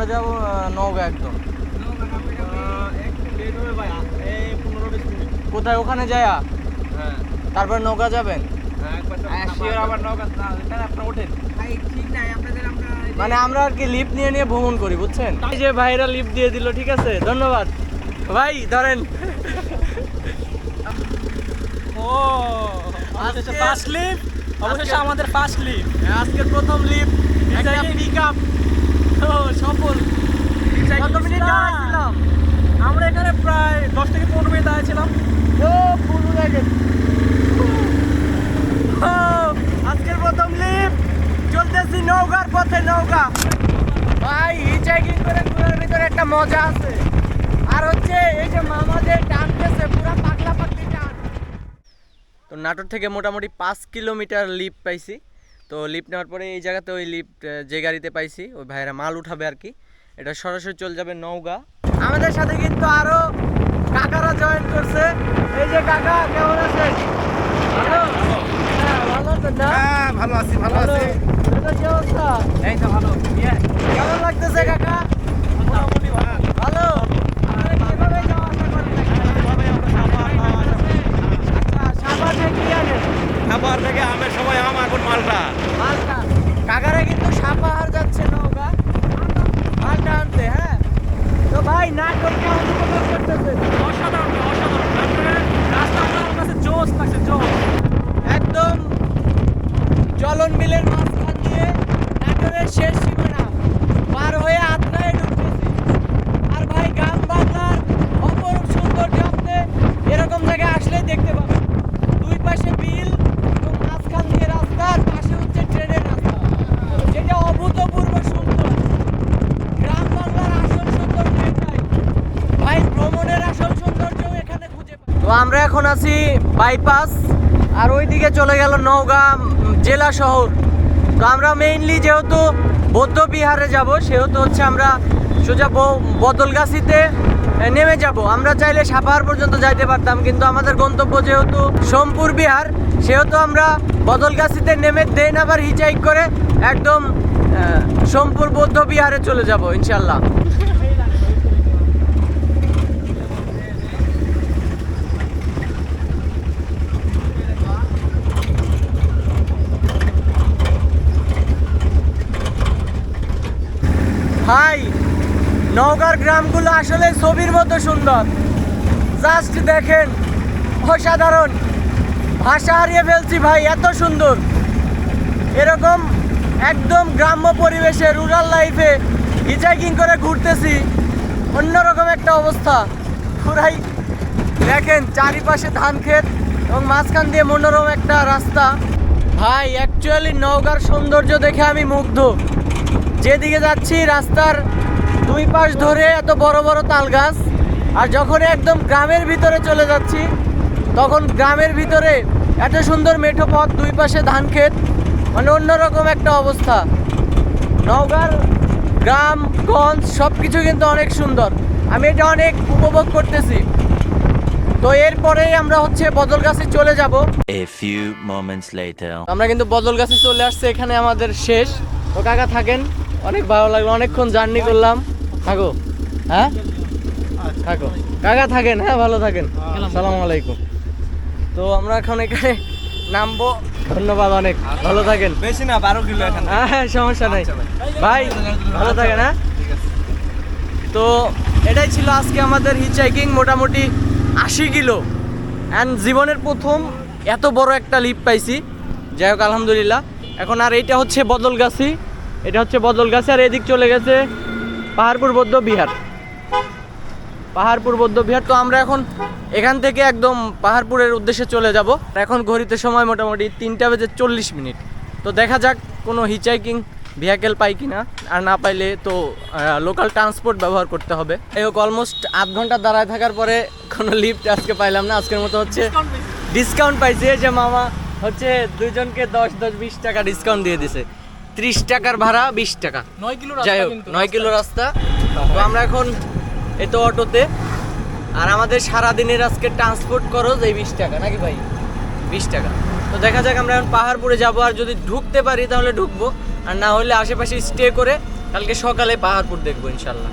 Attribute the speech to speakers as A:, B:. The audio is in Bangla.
A: আমরা যাব নওগাঁ একদম। কোথায়? ওখানে যায়া?
B: হ্যাঁ
A: তারপর নৌকা যাবেন?
B: হ্যাঁ
A: মানে আমরা আর কি লিফট নিয়ে নিয়ে ভ্রমণ করি বুঝছেন? এই যে ভাইরা লিফট দিয়ে দিল ঠিক আছে? ধন্যবাদ। ভাই ধরেন।
B: ও
A: আজকে-
B: ফার্স্ট লিফ অবশেষে
A: আজকে-
B: আমাদের ফার্স্ট
A: আজকের প্রথম লিফট একটা
B: Exciting.
A: পিক আপ সফল
B: আমরা এখানে প্রায় দশ থেকে পনেরো মিনিট দাঁড়িয়েছিলাম
A: ও ও, আজকের প্রথম লিফট চলতেছি নৌকার পথে নৌকা। ভাই হিচাইকিং করে ঘোরার ভিতরে একটা মজা আছে। আর হচ্ছে এই যে মামা যে টানতেছে পুরা পাগলা পাগলি টান। তো নাটোর থেকে মোটামুটি পাঁচ কিলোমিটার লিফট পাইছি। তো লিফট নেওয়ার পরে এই জায়গাতে ওই লিফট যে গাড়িতে পাইছি ওই ভাইয়েরা মাল উঠাবে আর কি। এটা সরাসরি চলে যাবে নৌগা আমাদের সাথে কিন্তু আরও কাকারা জয়েন করছে। এই যে কাকা কেমন আছেন? ভালো? হ্যাঁ ভালো আছেন না?
B: হ্যাঁ ভালো আছি ভালো আছি। এই তো ভালো।
A: কেমন লাগতেছে কাকা
B: মোটামুটি ভালো
A: ভালো আপনারা কীভাবে যাওয়া আসা করেন আচ্ছা সাবান থেকে কি আনেন
B: খাবার থেকে আমের সময় আম এখন মালটা।
A: মালটা। কাকারা কিন্তু সাপাহার যাচ্ছে নৌকা। মালটা আনতে হ্যাঁ? তো ভাই করতেছে।
B: অসাধারণ অসাধারণ। তারপরে রাস্তা আমার কাছে জোশ লাগছে জোস
A: একদম জলন মিলের মাঝখান দিয়ে নাটোরের শেষ সীমানা পার হয়ে আত্মায় ঢুকতেছি আর ভাই গ্রাম বাংলার অপরূপ সৌন্দর্য আপনি এরকম জায়গায় আসলেই দেখতে পাবেন দুই পাশে বিল এবং মাঝখান দিয়ে রাস্তার পাশে হচ্ছে ট্রেনের রাস্তা যেটা অভূতপূর্ব সুন্দর গ্রাম বাংলার আসল সৌন্দর্য এটাই ভাই ভ্রমণের আসল সৌন্দর্য এখানে খুঁজে পাই তো আমরা এখন আছি বাইপাস আর ওইদিকে চলে গেল নওগাঁ জেলা শহর। তো আমরা মেইনলি যেহেতু বৌদ্ধ বিহারে যাব, সেহেতু হচ্ছে আমরা সোজা বদলগাছিতে নেমে যাব। আমরা চাইলে সাপাহার পর্যন্ত যাইতে পারতাম, কিন্তু আমাদের গন্তব্য যেহেতু সোমপুর বিহার, সেহেতু আমরা বদলগাছিতে নেমে দেন আবার হিচাইক করে একদম সোমপুর বৌদ্ধ বিহারে চলে যাব, ইনশাল্লাহ। ভাই, নওগাঁর গ্রামগুলো আসলে ছবির মতো সুন্দর। জাস্ট দেখেন, অসাধারণ। ভাষা হারিয়ে ফেলছি ভাই, এত সুন্দর। এরকম একদম গ্রাম্য পরিবেশে রুরাল লাইফে হিচাইকিং করে ঘুরতেছি, অন্যরকম একটা অবস্থা। পুরাই দেখেন, চারিপাশে ধান ক্ষেত এবং মাঝখান দিয়ে মনোরম একটা রাস্তা। ভাই অ্যাকচুয়ালি নওগাঁর সৌন্দর্য দেখে আমি মুগ্ধ। যেদিকে যাচ্ছি রাস্তার দুই পাশ ধরে এত বড় বড় তাল গাছ আর যখন একদম গ্রামের ভিতরে চলে যাচ্ছি তখন গ্রামের ভিতরে এত সুন্দর মেঠো পথ দুই পাশে ধান ক্ষেত মানে অন্যরকম একটা অবস্থা। নওগাঁর গ্রাম গঞ্জ সব কিছু কিন্তু অনেক সুন্দর। আমি এটা অনেক উপভোগ করতেছি। তো এরপরেই আমরা হচ্ছে বদলগাছি চলে যাব।
C: Later.
A: আমরা কিন্তু বদলগাছি চলে আসছে এখানে আমাদের শেষ। তো কাকা থাকেন। অনেক ভালো লাগল অনেকক্ষণ জার্নি করলাম। থাকো হ্যাঁ? থাকো। কাকা থাকেন হ্যাঁ ভালো থাকেন। সালাম আলাইকুম। তো আমরা এখন এখানে নামবো। ধন্যবাদ অনেক। ভালো থাকেন।
B: বেশি না বারো কিলো
A: হ্যাঁ হ্যাঁ সমস্যা নাই। ভাই। ভালো থাকেন হ্যাঁ? তো এটাই ছিল আজকে আমাদের হিচাইকিং মোটামুটি আশি কিলো। অ্যান্ড জীবনের প্রথম এত বড় একটা লিপ পাইছি। যাই হোক আলহামদুলিল্লাহ। এখন আর এইটা হচ্ছে বদলগাছি। এটা হচ্ছে বদলগাছি আর এদিক চলে গেছে পাহাড়পুর বৌদ্ধ বিহার। পাহাড়পুর বৌদ্ধ বিহার তো আমরা এখন এখান থেকে একদম পাহাড়পুরের উদ্দেশ্যে চলে যাব। এখন ঘড়িতে সময় মোটামুটি তিনটা বেজে চল্লিশ মিনিট। তো দেখা যাক কোনো হিচাইকিং ভেহিকেল পাই কি না আর না পাইলে তো লোকাল ট্রান্সপোর্ট ব্যবহার করতে হবে। এই হোক অলমোস্ট আধ ঘণ্টা দাঁড়ায় থাকার পরে কোনো লিফট আজকে পাইলাম না। আজকের মতো হচ্ছে ডিসকাউন্ট পাইছি। যে মামা হচ্ছে দুইজনকে দশ দশ বিশ টাকা ডিসকাউন্ট দিয়ে দিছে। ত্রিশ টাকার ভাড়া বিশ টাকা।
B: নয় কিলো
A: যাই হোক নয় কিলো রাস্তা। তো আমরা এখন এত তো অটোতে। আর আমাদের সারাদিনের আজকে ট্রান্সপোর্ট খরচ এই বিশ টাকা নাকি ভাই? বিশ টাকা। তো দেখা যাক আমরা এখন পাহাড়পুরে যাব। আর যদি ঢুকতে পারি তাহলে ঢুকবো। আর না হলে আশেপাশে স্টে করে কালকে সকালে পাহাড়পুর দেখব ইনশাল্লাহ।